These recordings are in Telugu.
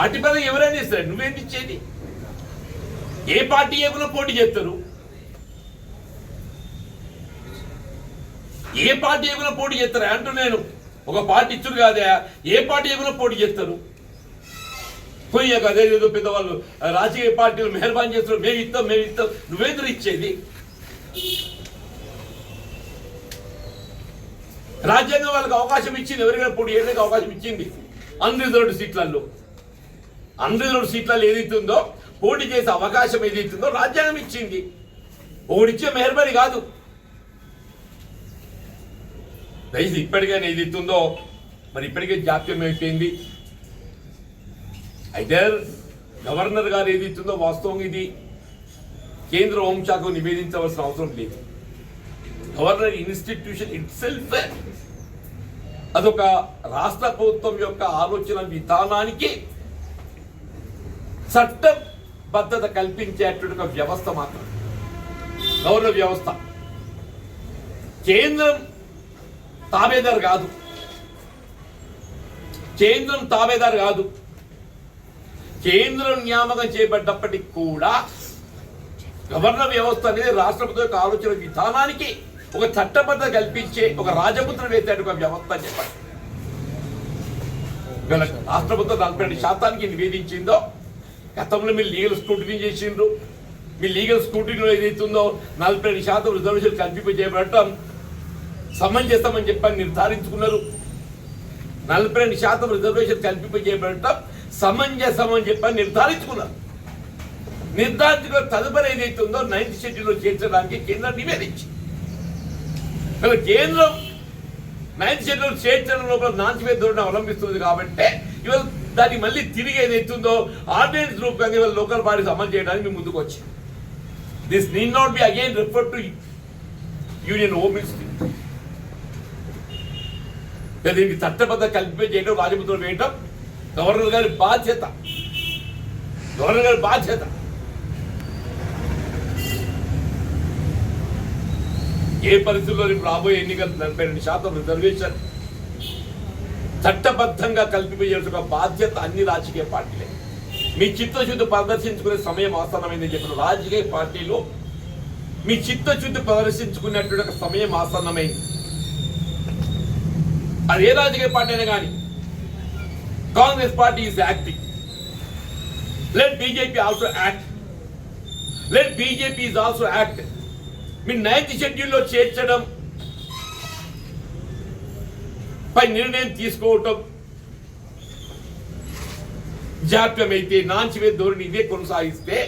పార్టీ పదవి ఎవరైనా ఇస్తారు నువ్వేంటి ఇచ్చేది? ఏ పార్టీ ఏమైనా పోటీ చేస్తారు? ఏ పార్టీ ఏమైనా పోటీ చేస్తారు? అంటూ నేను ఒక పార్టీ ఇచ్చుడు కాదే ఏ పార్టీ ఏమైనా పోటీ చేస్తారు? పోయి అదే ఏదో పెద్దవాళ్ళు ఆ, రాజకీయ పార్టీలు మెహర్బాన్ చేస్తారు మేము ఇస్తాం మేము ఇస్తాం నువ్వేంద్ర ఇచ్చేది? రాజ్యాంగం వాళ్ళకి అవకాశం ఇచ్చింది ఎవరికైనా పోటీ చేయడానికి అవకాశం ఇచ్చింది. అన్రిజర్వ్డ్ సీట్లలో అన్రిజర్వ్డ్ సీట్లలో ఏదైతుందో పోటీ చేసే అవకాశం ఏదైతుందో రాజ్యాంగం ఇచ్చింది. ఒకడిచ్చే మెహర్బడి కాదు. దయచేసి ఇప్పటికైనా ఏదైతుందో మరి ఇప్పటికే జాప్యం అయిపోయింది. అయితే గవర్నర్ గారు ఏదైతుందో వాస్తవం ఇది. కేంద్ర హోంశాఖకు నివేదించవలసిన అవసరం లేదు. గవర్నర్ ఇన్స్టిట్యూషన్ ఇట్ సెల్ఫ్ అదొక రాష్ట్ర ప్రభుత్వం యొక్క ఆలోచన విధానానికి చట్టబద్ధత కల్పించేటువంటి ఒక వ్యవస్థ మాత్రం. గవర్నర్ వ్యవస్థ. కేంద్రం తాబేదారు కాదు. కేంద్రం తాబేదారు కాదు. కేంద్రం నియామకం చేయబడ్డప్పటికి కూడా గవర్నర్ వ్యవస్థ అనేది రాష్ట్రపతి యొక్క ఆలోచన విధానానికి ఒక చట్టబద్ధ కల్పించే ఒక రాజపుత్ర వేసేట ఒక వ్యవస్థ అని చెప్పండి రాష్ట్రపతి రాష్ట్ర ప్రభుత్వం నలభై రెండు శాతానికి నివేదించిందో గతంలో మీరు లీగల్ స్క్రూటినీ చేసిండ్రు. మీ లీగల్ స్క్రూటినీలో ఏదైతుందో నలభై రెండు శాతం రిజర్వేషన్ కల్పింప చేయబడటం చేస్తామని చెప్పని నిర్ధారించుకున్నారు. నలభై రెండు శాతం రిజర్వేషన్ కల్పింప చేయబడటం సమంజసం అని చెప్పని నిర్ధారించుకున్నారు. నిర్ధారించుకున్న తదుపరి ఏదైతే ఉందో నైన్త్ షెడ్యూల్లో చేర్చడానికి కేంద్రం నివేదించింది. కేంద్రం నైన్త్ షెడ్యూల్ చేర్చడం లోపల నాంచివేత ధోరణి అవలంబిస్తుంది కాబట్టి ఇవాళ దాన్ని మళ్ళీ తిరిగి ఏదైతుందో ఆర్డినెన్స్ రూపంగా ఇవాళ లోకల్ బాడీస్ అమలు చేయడానికి మేము ముందుకు వచ్చాం. This need not be again refer to union home ministry దీనికి చట్టబద్ధ కల్పి చేయడం రాజముద్రలు వేయటం గవర్నర్ గారి బాధ్యత. గవర్నర్ గారి బాధ్యత. ఏ పరిస్థితుల్లో రాబోయే ఎన్నికలు నలభై రెండు శాతం రిజర్వేషన్ చట్టబద్ధంగా కల్పించేయాల్సిన బాధ్యత అన్ని రాజకీయ పార్టీలే. మీ చిత్తశుద్ధి ప్రదర్శించుకునే సమయం ఆసన్నమైందని చెప్పిన రాజకీయ పార్టీలో మీ చిత్తశుద్ధి ప్రదర్శించుకునేటువంటి ఒక సమయం ఆసన్నమైంది. అది ఏ రాజకీయ పార్టీ అయినా కానీ Congress party is acting let BJP also act let BJP is also act me ninth షెడ్యూల్లో చేర్చడం పై నిర్ణయం తీసుకోవటం జాప్యమైతే నాంచివే ధోరణి ఇదే కొనసాగిస్తే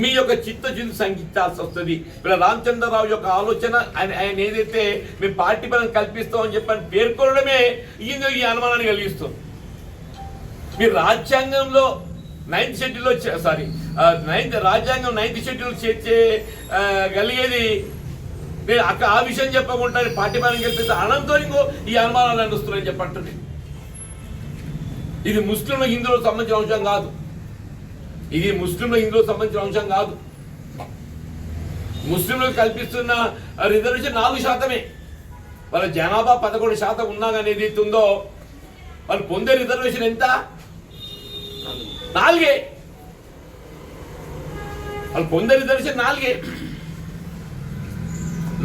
మీ యొక్క చిత్తశుద్ధి సంగించాల్సి వస్తుంది. ఇలా రామచంద్రరావు యొక్క ఆలోచన ఆయన ఆయన ఏదైతే మేము పార్టీ బలం కల్పిస్తామని చెప్పని పేర్కొనడమే ఈ ఈ అనుమానాన్ని కలిగిస్తుంది. మీరు రాజ్యాంగంలో నైన్త్ షెడ్యూల్లో సారీ నైన్త్ రాజ్యాంగం నైన్త్ షెడ్యూల్ చేర్చే కలిగేది మీరు అక్క ఆ విషయం చెప్పకుండా పార్టీ పరం గెలిపిస్తే అనంతో ఇంకో ఈ అనుమానాలు నడుస్తున్నాయని చెప్పంటుంది ఇది ముస్లింల హిందువులకు సంబంధించిన అంశం కాదు. ఇది ముస్లింల హిందువులకు సంబంధించిన అంశం కాదు. ముస్లింలకు కల్పిస్తున్న రిజర్వేషన్ నాలుగు శాతమే. వాళ్ళ జనాభా పదకొండు శాతం ఉన్నా కానీ ఏదైతే ఉందో వాళ్ళు పొందే రిజర్వేషన్ ఎంత? నాలుగే. వాళ్ళు పొందే రిజర్వేషన్ నాలుగే.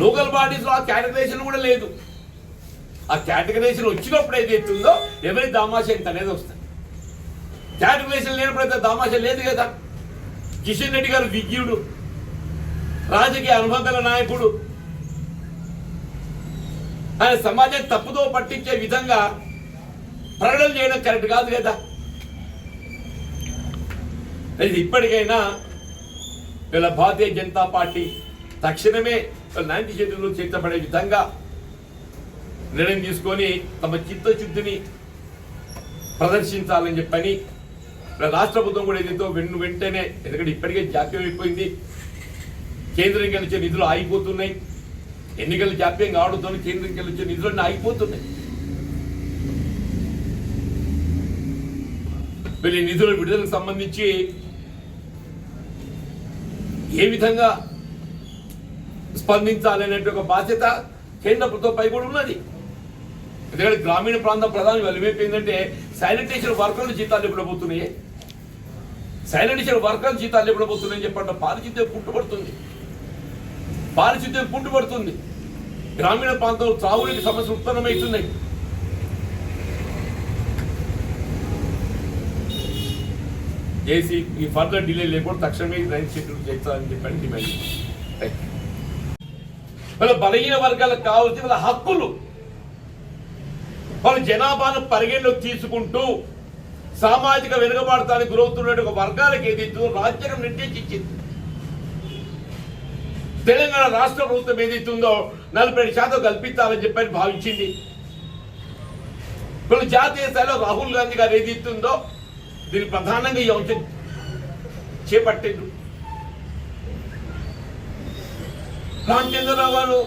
లోకల్ బాడీస్లో ఆ క్యాటగరైజేషన్ కూడా లేదు. ఆ క్యాటగరైజేషన్ వచ్చినప్పుడు ఏదైతే ఉందో ఎవరి దామాష ఇంత అనేది వస్తుంది. క్యాటగరైజేషన్ లేనప్పుడైతే దామాష లేదు కదా. కిషన్ రెడ్డి గారు విజ్ఞుడు రాజకీయ అనుబంధాల నాయకుడు. ఆయన సమాజం తప్పుదో పట్టించే విధంగా ప్రకటన చేయడం కరెక్ట్ కాదు కదా. ఇది ఇప్పటికైనా వీళ్ళ భారతీయ జనతా పార్టీ తక్షణమే నైన్టీ షెడ్యూల్లో చేర్చబడే విధంగా నిర్ణయం తీసుకొని తమ చిత్తశుద్ధిని ప్రదర్శించాలని చెప్పని రాష్ట్ర ప్రభుత్వం కూడా ఏదైతే వెన్ను వెంటనే ఎందుకంటే ఇప్పటికే జాప్యం అయిపోయింది. కేంద్రం గెలిచే నిధులు ఆగిపోతున్నాయి. ఎన్నికలు జాప్యం కావడంతో కేంద్రం గెలిచే నిధులన్నీ ఆగిపోతున్నాయి. వీళ్ళ ఈ నిధుల విడుదలకు సంబంధించి ఏ విధంగా స్పందించాలనే ఒక బాధ్యత కేంద్ర ప్రభుత్వంపై కూడా ఉన్నది. ఎందుకంటే గ్రామీణ ప్రాంతం ప్రధాని వెలివేపు ఏంటంటే శానిటేషన్ వర్కర్లు జీతాలు ఎప్పుడు పోతున్నాయి? శానిటేషన్ వర్కర్లు జీతాలు ఎప్పుడు పోతున్నాయని చెప్పంటే పారిశుద్ధ్యం పుట్టుబడుతుంది. పారిశుద్ధ్యం పుట్టుబడుతుంది. గ్రామీణ ప్రాంతంలో త్రాగునీటి సమస్యలు ఉత్పన్నమవుతున్నాయి. చేసి ఈ ఫర్దర్ డిలే లేకుండా తక్షణమే రైతు షెడ్యూల్ చేస్తారని చెప్పండి డిమాండ్ యూ. వాళ్ళ బలహీన వర్గాలకు కావాల్సిన వాళ్ళ హక్కులు. వాళ్ళు జనాభాను పరిగణలోకి తీసుకుంటూ సామాజిక వెనుకబాటుతానికి గురవుతున్న ఒక వర్గాలకు ఏదైతే రాజ్యాంగం నిర్దేశించింది. తెలంగాణ రాష్ట్ర ప్రభుత్వం ఏదైతుందో నలభై ఏడు శాతం కల్పించాలని చెప్పని భావించింది. ఇప్పుడు జాతీయ స్థాయిలో రాహుల్ గాంధీ గారు ఏదైతుందో దీన్ని ప్రధానంగా ఈ అంశం చేపట్టిండ్రు. రామచంద్రరావు గారు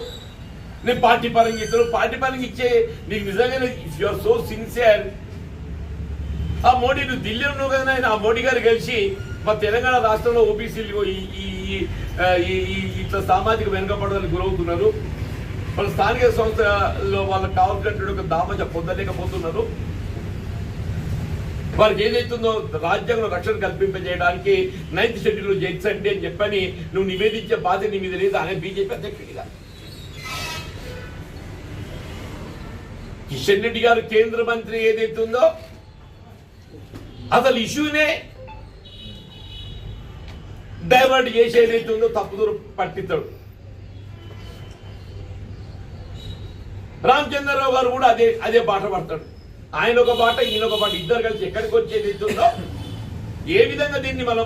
నేను పార్టీ పరంగా ఇస్తాను పార్టీ పరంగా ఇచ్చే నీకు నిజంగానే if you are so sincere ఆ మోడీ నువ్వు ఢిల్లీ ఉన్నావు కదా ఆయన ఆ మోడీ గారు కలిసి మా తెలంగాణ రాష్ట్రంలో ఓబీసీలు ఈ ఈ ఈ- ఇట్లా సామాజిక వెనుకబడడానికి గురవుతున్నారు. వాళ్ళ స్థానిక సంస్థలో వాళ్ళకి కావాల్సినటువంటి ఒక దామజ పొందలేకపోతున్నారు. వారికి ఏదైతుందో రాజ్యాంగంలో రక్షణ కల్పింపజేయడానికి నైన్త్ షెడ్యూల్ చేయించండి అని చెప్పని నువ్వు నివేదించే బాధ్యత నీ మీద లేదు అనే బీజేపీ అధ్యక్షుడిగా. కిషన్ రెడ్డి గారు కేంద్ర మంత్రి ఏదైతుందో అసలు ఇష్యూనే డైవర్ట్ చేసి ఏదైతుందో తప్పుదూరు పట్టిస్తాడు. రామచంద్రరావు గారు కూడా అదే అదే బాట పడతాడు. ఆయన ఒక బాట ఈయన ఒక బాట ఇద్దరు కలిసి ఎక్కడికి వచ్చేది ఏ విధంగా దీన్ని మనం